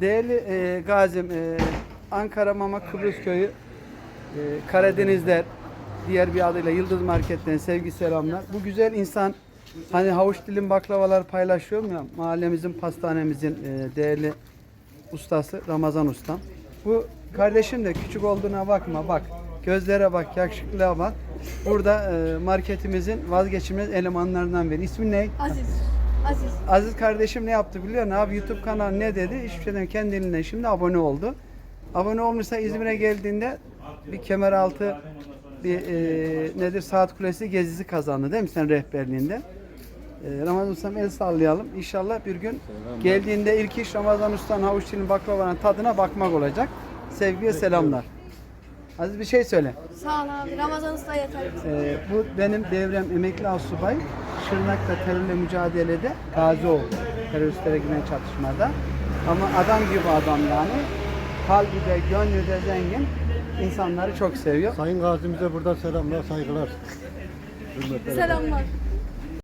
Değerli e, Gazim, e, Ankara Mama Kıbrıs Köyü, e, Karadenizler, diğer bir adıyla Yıldız Market'ten sevgi selamlar. Bu güzel insan hani havuç dilim baklavalar paylaşıyorum ya mahallemizin pastanemizin e, değerli ustası Ramazan Ustam. Bu kardeşim de küçük olduğuna bakma bak. Gözlere bak, yakışıklığa bak. Burada e, marketimizin vazgeçilmez elemanlarından biri. İsmin ne? Aziz. Aziz. Aziz kardeşim ne yaptı biliyor musun? Abi YouTube kanalı ne dedi? Hiçbir şeyden kendi elinden şimdi abone oldu. Abone olmuşsa İzmir'e geldiğinde bir kemeraltı bir e, nedir saat kulesi gezisi kazandı değil mi sen rehberliğinde? E, Ramazan Usta'm el sallayalım. İnşallah bir gün geldiğinde ilk iş Ramazan Usta'nın havuç dilim baklavanın tadına bakmak olacak. Sevgi ve selamlar. Aziz bir şey söyle. Sağ ol abi. Ramazan Usta yeter. Ee, bu benim devrem emekli asubay. Şırnak'ta terörle mücadelede gazi oldu. Teröristlere giden çatışmada. Ama adam gibi adam yani. Kalbi de, gönlü de zengin. İnsanları çok seviyor. Sayın Gazimize burada selamlar, saygılar. Hürmetler. Selamlar.